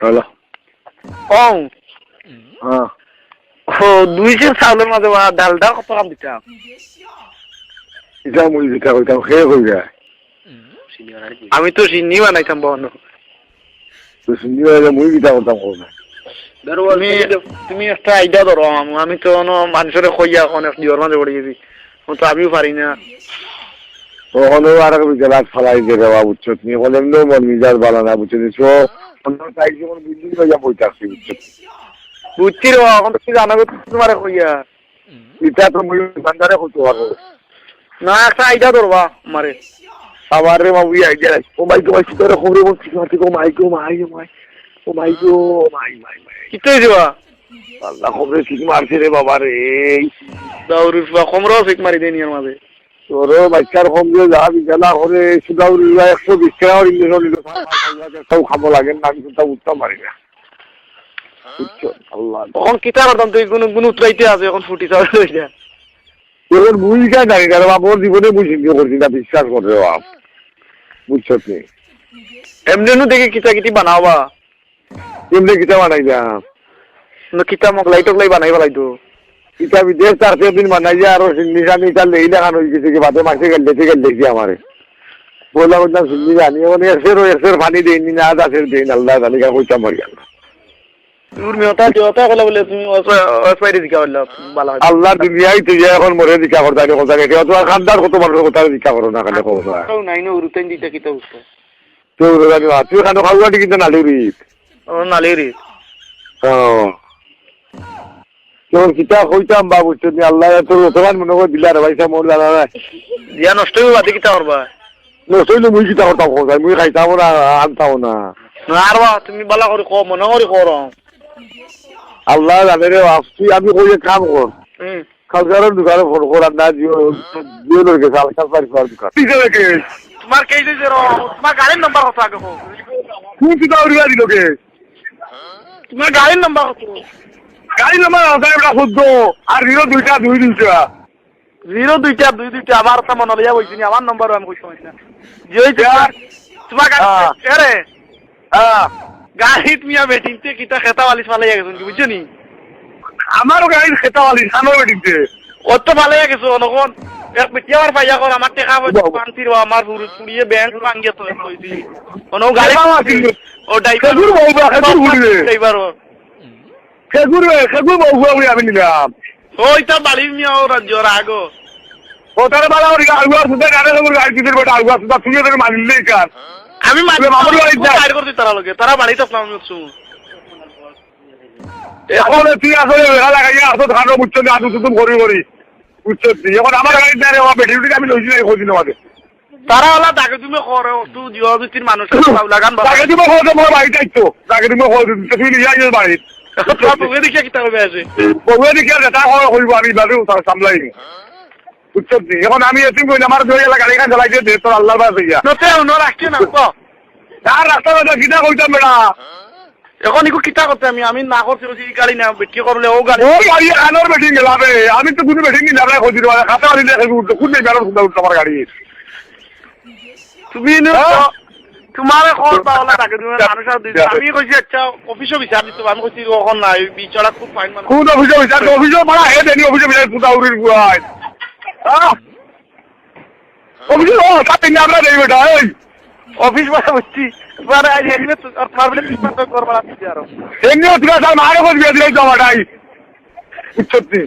Hello কম হ্যাঁ। ও দুই KG চাউলের মাঝে বা ডালটা কত কাম দিতাম ইটা মুই যেটা কইতাম খেয়ে কই যায়। আমি তো চিনি বানাইতাম বহন তো শুনি হয়ে মুই কিটা করতাম কো না তুমি তুমি একটা আইডিয়া ধরো আম- তো মানুষের কইয়া অনেক দিওর মাঝে পড়ে গেছি তো আমিও পারি না। ওখানে আর এক বিকেলাত ফালাই দিয়ে দেওয়া বুঝছ তুমি এমনিও মন মিজাজ বালা না বুঝছ তাই যেমন বিল্ডিং লইয়া বইতে আসছি বুঝছ। বুঝছি রে এখন তুমি জানাবে তোমার কইয়া ইটা তো মুই বান্দারে কইতে পারব। না একটা আইডিয়া ধরবা আমারে। আমার রে মাবু আইডিয়া ও মাই গো মাই তোরে খবরে বলছি মাটি গো মাই গো মাই গো মাই। ও মাই গো মাই মাই মাই। কি তো যাবা আল্লাহ খবরে ঠিক মারছে রে বাবা রে। দাউরুর বা কমরাও ফিক মারি দেনি এর মাঝে। তোর বাচ্চার কম দিয়ে যা বিকেলা করে সুদাউ একশো বিশ টাকা সব খাব লাগে না আমি কোথাও উঠতে পারি না। আল্লাহ। তখন কিতা করতাম তুই কোনো কোনো উতরাইতে আছে এখন ফুটি চাউল হয়ে যায়। তোর ভূমিকা নাই কারণ আমার জীবনে মুই চিন্তা করছি না বিশ্বাস করে বাপ। বুঝছ এমনি দেখি কিতা কিতি বানাওবা এমনি কিতা বানাই যা। না কিতা মগলাই টগলাই বানাই পেলাই তো ইটা বিদেশ চার দিন বানাই যা আর নিশানি ইটা লেই দেখানো হয়ে গেছে কি বাদে মাসে গেলে থেকে দেখি আমারে। বললাম বললাম শুনলি জানি মানে এসের এসের পানি দেয়নি না দাসের দেই আল্লাহ জানি কা কইতাম মারি তোর বালা আল্লাহ দুনিয়ায় তুই এখন মরে দিকা করতে কথা কেটে তো খান্দার কত মানুষের কথা দিকা করো না খালে খবর না বুঝতে তুই খানো খাওয়া কিন্তু নালিউরি ও নালেরি তোর কিতা কইতাম বা বুঝছ নি আল্লাহ তোর অতমান মনে করে দিলার ভাইসা মোর জানা নাই। দিয়া নষ্ট হইব বাদে কিতা করবা? নসইলে মুই কিতা করতাম খোঁজাই মুই খাইতাম না আনতাম না। আর বা তুমি বালা করে কো মনে করে করো আল্লাহ জানে রে তুই আমি কই কাম কর। খালকারের দোকানে ফোন কর না জিও জিও লোক আলকাল পারি কর দোকান কে তোমার কে যে তোমার গাড়ির নাম্বার কত আগে কো তুই কি দাউরি গাড়ি লোকে তোমার গাড়ির নাম্বার কত? গাড়ি নাম্বার আছে এটা শুদ্ধ। আর জিরো দুইটা দুই দুইটা। জিরো দুইটা দুই দুইটা আবার একটা মনে লইয়া বলছি আমার নম্বর আমি কইছি না। যে তোমার গাড়ি হ্যাঁ। হ্যাঁ। গাড়িত মিয়া বেটিংতে কিতা খেতা বালিশ ফালাইয়া গেছেন কি বুঝছ নি? আমারও গাড়ি খেতে পারি সানো বেটিতে অত ফালাইয়া গেছো অনকন এক বেটি আমার পাইয়া কর আমার টেকা পয়সা পান্তির আমার পুরো পুড়িয়ে ব্যাংক ভাঙ্গিয়ে তো কইছি অন গাড়ি ও ড্রাইভার খেজুর বউ বা খেজুর ঘুরবে। ড্রাইভার খেজুর খেজুর বহু আমি আমি। নিলাম ওইটা বাড়ি মিয়া ও রাজ্যর আগো ও তারে বালা ওর আগুয়া সুদা গাড়ি লগর গাড়ি দিতে বেটা আগুয়া সুদা তুই তোর মানিলে কার আমি তুমি মামুর বাড়িতে যাও। গাড়ি করতে তারা লগে তারা বাড়িতে আমি শুন এখন তুই আসলে বেলা লাগাইয়া আসো ধানো বুঝছ না আদু সুদুম করি করি বুঝছ তুই এখন আমার গাড়ি না রে বেটি উঠে আমি লইছি না খোঁজি নেওয়াতে তারা হলা তাকে তুমি করে তুই জিও মানুষ লাগান তাকে তুমি খোঁজো মোর বাড়ি যাইতো তাকে তুমি খোঁজো তুই নিয়ে যাই বাড়ি কি তাহলে আছে কইব আমি সামলাই এখন আমি এতিম কইলে আমার দুই এলাকা গাড়ি খান চালাই দিয়ে তোর আল্লাহর বাস হইয়া নতে অন্য রাখছে না ক রাস্তা বাজা কইতাম এখন ইকো কিতা করতে আমি আমি না করছি ওই গাড়ি না বিক্রি করলে ও গাড়ি ও গাড়ি আনোর বেটিং গেলাবে আমি তো কোনো বেটিং না খাতা দেখে উঠতো কোন নেই আমার গাড়ি তুমি নে তোমার খবর পাওলা তাকে তুমি মানুষ আমি কইছি আচ্ছা অফিসও বিচার দিতে আমি কইছি ওখন নাই বিচারা খুব ফাইন মানে কোন অফিসে বিচার অফিসে মারা হে দেনি অফিসে বিচার পুতা উড়ির গুয়াই অফিসে ও তাতে আমরা দেই বেটা এই। অফিস মানে বুঝছি মানে আজ হেলমেট আর ফার্মেট করবা দিছি আরও। এমনিও তুই স্যার মারে বিয়ে দিলে জমাটাই। বুঝছি